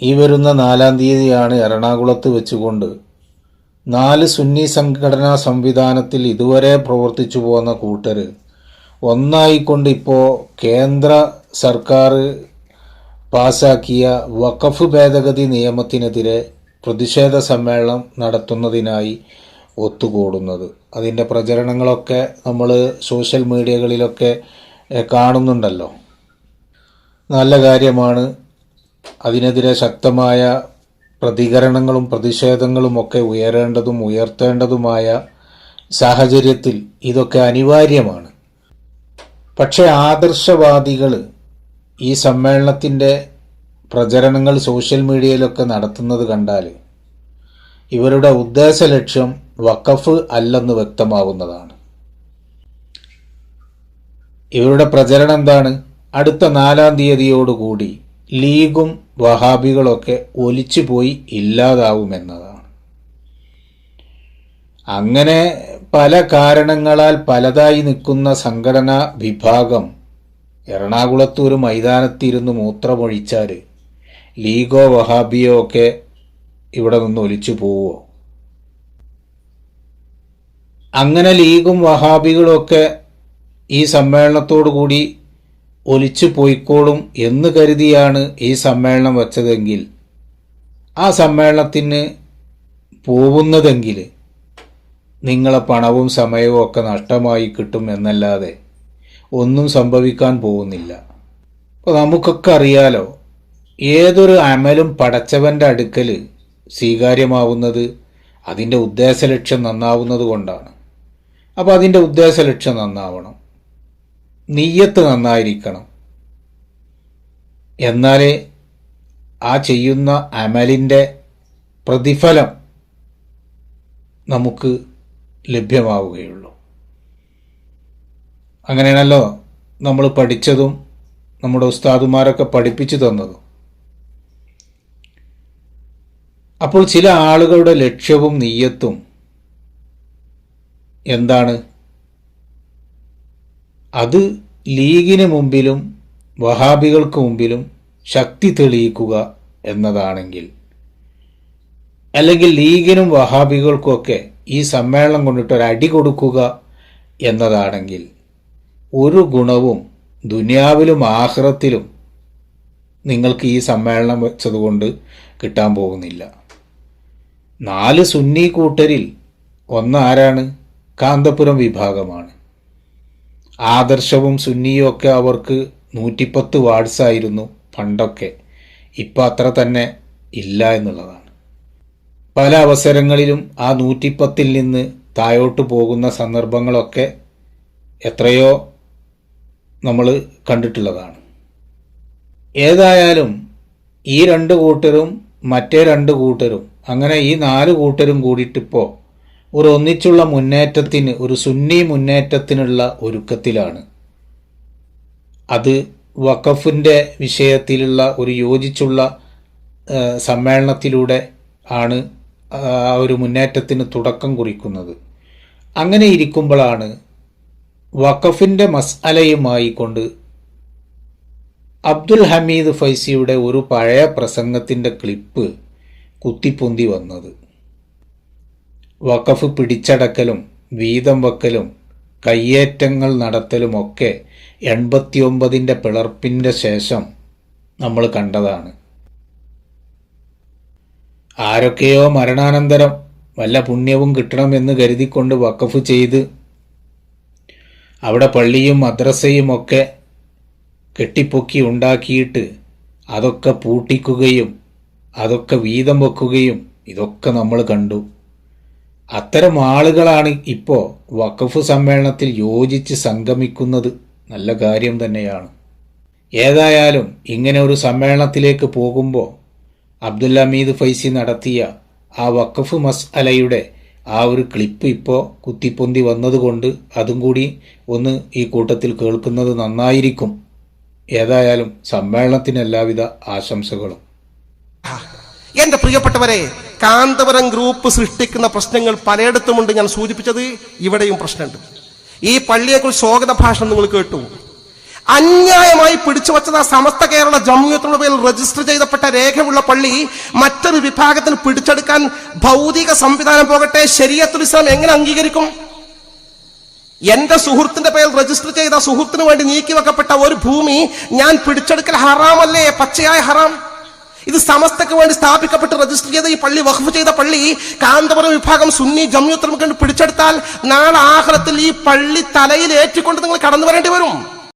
ഈ വരുന്ന നാലാം തീയതിയാണ് എറണാകുളത്ത് വെച്ചുകൊണ്ട് നാല് സുന്നി സംഘടനാ സംവിധാനത്തിൽ ഇതുവരെ പ്രവർത്തിച്ചു പോന്ന കൂട്ടർ ഒന്നായിക്കൊണ്ട് ഇപ്പോൾ കേന്ദ്ര സർക്കാർ പാസാക്കിയ വഖഫ് ഭേദഗതി നിയമത്തിനെതിരെ പ്രതിഷേധ സമ്മേളനം നടത്തുന്നതിനായി ഒത്തുകൂടുന്നത്. അതിന്റെ പ്രചരണങ്ങളൊക്കെ നമ്മൾ സോഷ്യൽ മീഡിയകളിലൊക്കെ കാണുന്നുണ്ടല്ലോ. നല്ല കാര്യമാണ് അതിനെതിരെ ശക്തമായ പ്രതികരണങ്ങളും പ്രതിഷേധങ്ങളും ഒക്കെ ഉയരേണ്ടതും ഉയർത്തേണ്ടതുമായ സാഹചര്യത്തിൽ ഇതൊക്കെ അനിവാര്യമാണ്. പക്ഷേ ആദർശവാദികൾ ഈ സമ്മേളനത്തിന്റെ പ്രചരണങ്ങൾ സോഷ്യൽ മീഡിയയിലൊക്കെ നടത്തുന്നത് കണ്ടാൽ ഇവരുടെ ഉദ്ദേശ ലക്ഷ്യം വഖഫ് അല്ലെന്ന് വ്യക്തമാവുന്നതാണ്. ഇവരുടെ പ്രചരണം എന്താണ്? അടുത്ത നാലാം തീയതിയോടുകൂടി ലീഗും വഹാബികളൊക്കെ ഒലിച്ചുപോയി ഇല്ലാതാവുമെന്നതാണ്. അങ്ങനെ പല കാരണങ്ങളാൽ പലതായി നിൽക്കുന്ന സംഘടനാ വിഭാഗം എറണാകുളത്ത് ഒരു മൈതാനത്തിരുന്ന് മൂത്രമൊഴിച്ചാൽ ലീഗോ വഹാബിയോ ഒക്കെ ഇവിടെ നിന്ന് ഒലിച്ചു പോവോ? അങ്ങനെ ലീഗും വഹാബികളും ഒക്കെ ഈ സമ്മേളനത്തോടു കൂടി ഒലിച്ചു പോയിക്കോളും എന്ന് കരുതിയാണ് ഈ സമ്മേളനം വച്ചതെങ്കിൽ ആ സമ്മേളനത്തിന് പോകുന്നതെങ്കിൽ നിങ്ങളെ പണവും സമയവും ഒക്കെ നഷ്ടമായി കിട്ടും എന്നല്ലാതെ ഒന്നും സംഭവിക്കാൻ പോകുന്നില്ല. അപ്പോൾ നമുക്കൊക്കെ അറിയാലോ ഏതൊരു അമലും പടച്ചവന്റെ അടുക്കൽ സ്വീകാര്യമാവുന്നത് അതിന്റെ ഉദ്ദേശലക്ഷ്യം നന്നാവുന്നത് കൊണ്ടാണ്. അപ്പോൾ അതിന്റെ ഉദ്ദേശലക്ഷ്യം നന്നാവണം. നീയത്ത് നന്നായിരിക്കണം. എന്നാലേ ആ ചെയ്യുന്ന അമലിന്റെ പ്രതിഫലം നമുക്ക് ലഭ്യമാവുകയുള്ളൂ. അങ്ങനെയാണല്ലോ നമ്മൾ പഠിച്ചതും നമ്മുടെ ഉസ്താദുമാരൊക്കെ പഠിപ്പിച്ചു തന്നതും. അപ്പോൾ ചില ആളുകളുടെ ലക്ഷ്യവും നീയത്തും എന്താണ്? അത് ലീഗിന് മുമ്പിലും വഹാബികൾക്ക് മുമ്പിലും ശക്തി തെളിയിക്കുക എന്നതാണെങ്കിൽ അല്ലെങ്കിൽ ലീഗിനും വഹാബികൾക്കുമൊക്കെ ഈ സമ്മേളനം കൊണ്ടിട്ട് ഒരു അടി കൊടുക്കുക എന്നതാണെങ്കിൽ ഒരു ഗുണവും ദുനിയാവിലും ആഹ്റത്തിലും നിങ്ങൾക്ക് ഈ സമ്മേളനം വെച്ചതുകൊണ്ട് കിട്ടാൻ പോകുന്നില്ല. നാല് സുന്നി കൂട്ടരിൽ ഒന്നാരാണ് കാന്തപുരം വിഭാഗമാണ്. ആദർശവും സുന്നിയും ഒക്കെ അവർക്ക് നൂറ്റിപ്പത്ത് വാർഡ്സായിരുന്നു പണ്ടൊക്കെ. ഇപ്പം അത്ര തന്നെ ഇല്ല എന്നുള്ളതാണ്. പല അവസരങ്ങളിലും ആ നൂറ്റിപ്പത്തിൽ നിന്ന് താഴോട്ട് പോകുന്ന സന്ദർഭങ്ങളൊക്കെ എത്രയോ നമ്മൾ കണ്ടിട്ടുള്ളതാണ്. ഏതായാലും ഈ രണ്ട് കൂട്ടരും മറ്റേ രണ്ട് കൂട്ടരും അങ്ങനെ ഈ നാല് കൂട്ടരും കൂടിയിട്ടിപ്പോൾ ഒരു ഒന്നിച്ചുള്ള മുന്നേറ്റത്തിന് ഒരു സുന്നി മുന്നേറ്റത്തിനുള്ള ഒരുക്കത്തിലാണ്. അത് വഖഫിന്റെ വിഷയത്തിലുള്ള ഒരു യോജിച്ചുള്ള സമ്മേളനത്തിലൂടെ ആണ് ആ ഒരു മുന്നേറ്റത്തിന് തുടക്കം കുറിക്കുന്നത്. അങ്ങനെ ഇരിക്കുമ്പോഴാണ് വഖഫിന്റെ മസ്അലയുമായി കൊണ്ട് അബ്ദുൽ ഹമീദ് ഫൈസിയുടെ ഒരു പഴയ പ്രസംഗത്തിന്റെ ക്ലിപ്പ് കുത്തിപ്പൊന്തി വന്നത്. വഖഫ് പിടിച്ചടക്കലും വീതം വെക്കലും കയ്യേറ്റങ്ങൾ നടത്തലുമൊക്കെ എൺപത്തിയൊമ്പതിന്റെ പിളർപ്പിന്റെ ശേഷം നമ്മൾ കണ്ടതാണ്. ആരൊക്കെയോ മരണാനന്തരം വല്ല പുണ്യവും കിട്ടണമെന്ന് കരുതിക്കൊണ്ട് വഖഫ് ചെയ്ത് അവിടെ പള്ളിയും മദ്രസയും ഒക്കെ കെട്ടിപ്പൊക്കി ഉണ്ടാക്കിയിട്ട് അതൊക്കെ പൂട്ടിക്കുകയും അതൊക്കെ വീതം വെക്കുകയും ഇതൊക്കെ നമ്മൾ കണ്ടു. അത്തരം ആളുകളാണ് ഇപ്പോൾ വഖഫ് സമ്മേളനത്തിൽ യോജിച്ച് സംഗമിക്കുന്നത്. നല്ല കാര്യം തന്നെയാണ്. ഏതായാലും ഇങ്ങനെ ഒരു സമ്മേളനത്തിലേക്ക് പോകുമ്പോൾ അബ്ദുൽ ഹമീദ് ഫൈസി നടത്തിയ ആ വഖഫ് മസ്അലയുടെ ആ ഒരു ക്ലിപ്പ് ഇപ്പോൾ കുത്തിപ്പൊന്തി വന്നതുകൊണ്ട് അതും കൂടി ഒന്ന് ഈ കൂട്ടത്തിൽ കേൾക്കുന്നത് നന്നായിരിക്കും. ഏതായാലും സമ്മേളനത്തിന് എല്ലാവിധ ആശംസകളും. എന്റെ പ്രിയപ്പെട്ടവരെ കാന്തപുരം ഗ്രൂപ്പ് സൃഷ്ടിക്കുന്ന പ്രശ്നങ്ങൾ പലയിടത്തുമുണ്ട് ഞാൻ സൂചിപ്പിച്ചത് ഇവിടെയും പ്രശ്നമുണ്ട്. ഈ പള്ളിയെക്കുറിച്ച് സ്വാഗത ഭാഷണം നിങ്ങൾ കേട്ടു. അന്യായമായി പിടിച്ചു വച്ചത് ആ സമസ്ത കേരള ജമ്മിയത്തിനുള്ള പേരിൽ രജിസ്റ്റർ ചെയ്തപ്പെട്ട രേഖയുള്ള പള്ളി മറ്റൊരു വിഭാഗത്തിന് പിടിച്ചെടുക്കാൻ ഭൗതിക സംവിധാനം പോകട്ടെ ശരീരത്തുൽ ഇസ്ലാം എങ്ങനെ അംഗീകരിക്കും? എന്റെ സുഹൃത്തിന്റെ പേരിൽ രജിസ്റ്റർ ചെയ്ത സുഹൃത്തിന് വേണ്ടി നീക്കി വെക്കപ്പെട്ട ഒരു ഭൂമി ഞാൻ പിടിച്ചെടുക്കൽ ഹറാമല്ലേ പച്ചയായ ഹറാം? ഇത് സമസ്തക്ക് വേണ്ടി സ്ഥാപിക്കപ്പെട്ട് രജിസ്റ്റർ ചെയ്ത ഈ പള്ളി വഖഫ് ചെയ്ത പള്ളി കാന്തപുരം വിഭാഗം സുന്നി ജമ്മിയത്തുൽ കണ്ട് പിടിച്ചെടുത്താൽ നാളെ ആഹ്ലത്തിൽ ഈ പള്ളി തലയിൽ ഏറ്റിക്കൊണ്ട് നിങ്ങൾ കടന്നു വരേണ്ടി വരും.